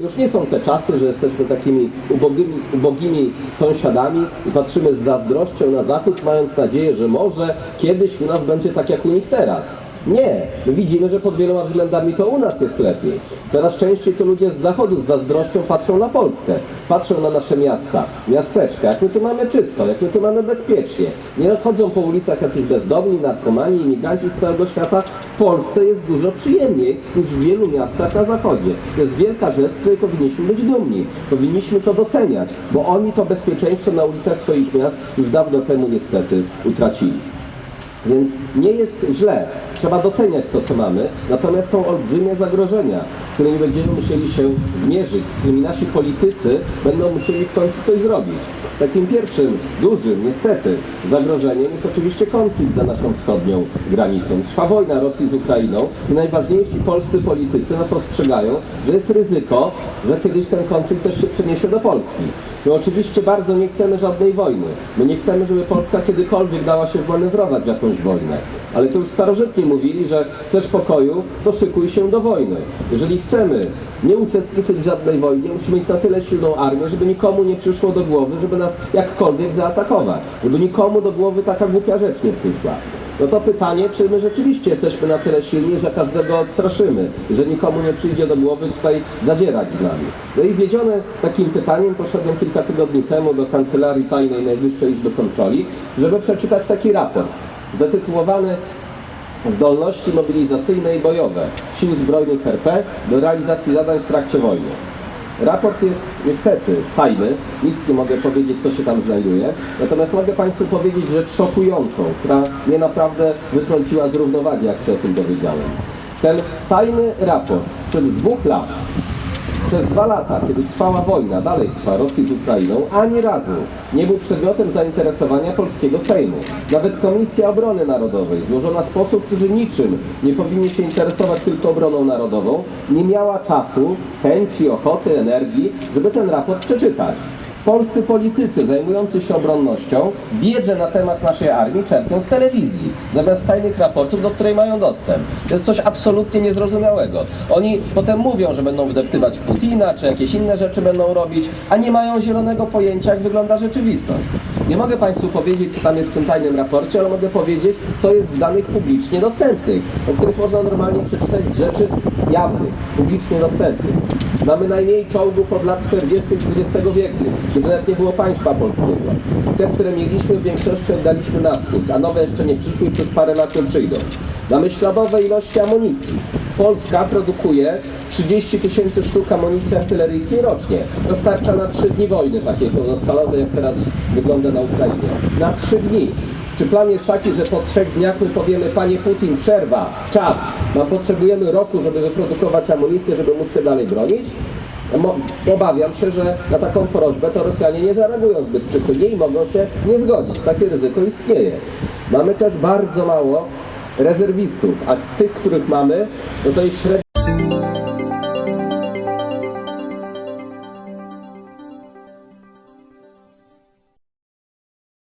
Już nie są te czasy, że jesteśmy takimi ubogimi, ubogimi sąsiadami patrzymy z zazdrością na zachód, mając nadzieję, że może kiedyś u nas będzie tak jak u nich teraz. Nie, my widzimy, że pod wieloma względami to u nas jest lepiej. Coraz częściej to ludzie z zachodu z zazdrością patrzą na Polskę, patrzą na nasze miasta, miasteczka, jak my tu mamy czysto, jak my tu mamy bezpiecznie. Nie chodzą po ulicach jacyś bezdomni, narkomani, imigranci z całego świata. W Polsce jest dużo przyjemniej niż w wielu miastach na zachodzie. To jest wielka rzecz, z której powinniśmy być dumni. Powinniśmy to doceniać, bo oni to bezpieczeństwo na ulicach swoich miast już dawno temu niestety utracili. Więc nie jest źle. Trzeba doceniać to, co mamy, natomiast są olbrzymie zagrożenia, z którymi będziemy musieli się zmierzyć, z którymi nasi politycy będą musieli w końcu coś zrobić. Takim pierwszym, dużym, niestety, zagrożeniem jest oczywiście konflikt za naszą wschodnią granicą. Trwa wojna Rosji z Ukrainą i najważniejsi polscy politycy nas ostrzegają, że jest ryzyko, że kiedyś ten konflikt też się przeniesie do Polski. My oczywiście bardzo nie chcemy żadnej wojny. My nie chcemy, żeby Polska kiedykolwiek dała się manewrować w jakąś wojnę. Ale to już starożytni mówili, że chcesz pokoju, to szykuj się do wojny. Jeżeli chcemy nie uczestniczyć w żadnej wojnie, musimy mieć na tyle silną armię, żeby nikomu nie przyszło do głowy, żeby nas jakkolwiek zaatakować. Żeby nikomu do głowy taka głupia rzecz nie przyszła. No to pytanie, czy my rzeczywiście jesteśmy na tyle silni, że każdego odstraszymy, że nikomu nie przyjdzie do głowy tutaj zadzierać z nami. No i wiedziony takim pytaniem poszedłem kilka tygodni temu do Kancelarii Tajnej Najwyższej Izby Kontroli, żeby przeczytać taki raport zatytułowany Zdolności mobilizacyjne i bojowe Sił Zbrojnych RP do realizacji zadań w trakcie wojny. Raport jest niestety tajny, nic nie mogę powiedzieć, co się tam znajduje, natomiast mogę Państwu powiedzieć rzecz szokującą, która mnie naprawdę wytrąciła z równowagi, jak się o tym dowiedziałem. Ten tajny raport sprzed dwóch lat przez dwa lata, kiedy trwała wojna, dalej trwa Rosji z Ukrainą, ani razu nie był przedmiotem zainteresowania polskiego Sejmu. Nawet Komisja Obrony Narodowej, złożona z posłów, którzy niczym nie powinni się interesować tylko obroną narodową, nie miała czasu, chęci, ochoty, energii, żeby ten raport przeczytać. Polscy politycy zajmujący się obronnością wiedzę na temat naszej armii czerpią z telewizji, zamiast tajnych raportów, do której mają dostęp. To jest coś absolutnie niezrozumiałego. Oni potem mówią, że będą wdeptywać Putina, czy jakieś inne rzeczy będą robić, a nie mają zielonego pojęcia, jak wygląda rzeczywistość. Nie mogę Państwu powiedzieć, co tam jest w tym tajnym raporcie, ale mogę powiedzieć, co jest w danych publicznie dostępnych, o których można normalnie przeczytać z rzeczy jawnych, publicznie dostępnych. Mamy najmniej czołgów od lat 40. XX wieku, kiedy nawet nie było państwa polskiego. Te, które mieliśmy, w większości oddaliśmy na wschód, a nowe jeszcze nie przyszły i przez parę lat nie przyjdą. Mamy śladowe ilości amunicji. Polska produkuje 30 tysięcy sztuk amunicji artyleryjskiej rocznie. Dostarcza na 3 dni wojny takiej pełnoskalowej, jak teraz wygląda na Ukrainie. Na 3 dni. Czy plan jest taki, że po trzech dniach my powiemy, panie Putin, przerwa, czas, nam potrzebujemy roku, żeby wyprodukować amunicję, żeby móc się dalej bronić? Obawiam się, że na taką prośbę to Rosjanie nie zareagują zbyt przychylnie i mogą się nie zgodzić. Takie ryzyko istnieje. Mamy też bardzo mało rezerwistów, a tych, których mamy, no to ich średnio